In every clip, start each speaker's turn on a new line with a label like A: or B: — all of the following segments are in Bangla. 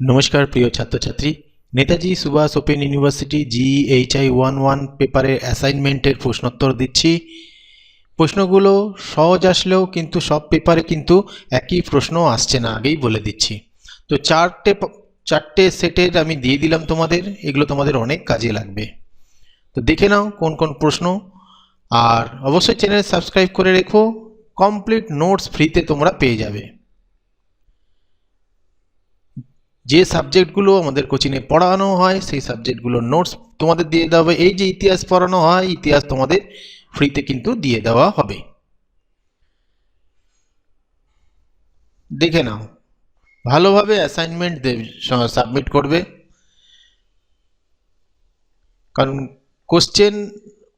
A: নমস্কার, প্রিয় ছাত্রছাত্রী। Netaji Subhash open university GHI one one পেপারের অ্যাসাইনমেন্টের প্রশ্নোত্তর দিচ্ছি। প্রশ্নগুলো সহজ আসলেও কিন্তু সব পেপারে কিন্তু একই প্রশ্ন আসছে না, আগেই বলে দিচ্ছি। তো চারটে চারটে সেটের আমি দিয়ে দিলাম তোমাদের, এগুলো তোমাদের অনেক কাজে লাগবে। তো দেখে নাও কোন কোন প্রশ্ন। আর অবশ্যই চ্যানেল সাবস্ক্রাইব করে রেখো, কমপ্লিট নোটস ফ্রিতে তোমরা পেয়ে যাবে। যে সাবজেক্টগুলো আমাদের কোচিংয়ে পড়ানো হয়, সেই সাবজেক্টগুলোর নোটস তোমাদের দিয়ে দেওয়া হবে। এই যে ইতিহাস পড়ানো হয়, ইতিহাস তোমাদের ফ্রিতে কিন্তু দিয়ে দেওয়া হবে। দেখে নাও। ভালোভাবে অ্যাসাইনমেন্ট সাবমিট করবে। কারণ কোশ্চেন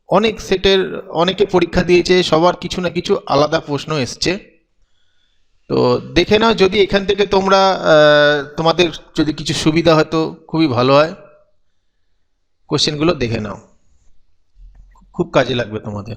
A: অনেক সেটের, অনেকে পরীক্ষা দিয়েছে, সবার কিছু না কিছু আলাদা প্রশ্ন এসছে। তো দেখে নাও যদি এখান থেকে তোমরা তোমাদের যদি কিছু সুবিধা হয় তো খুবই ভালো হয়। কোশ্চেনগুলো দেখে নাও। খুব কাজে লাগবে তোমাদের।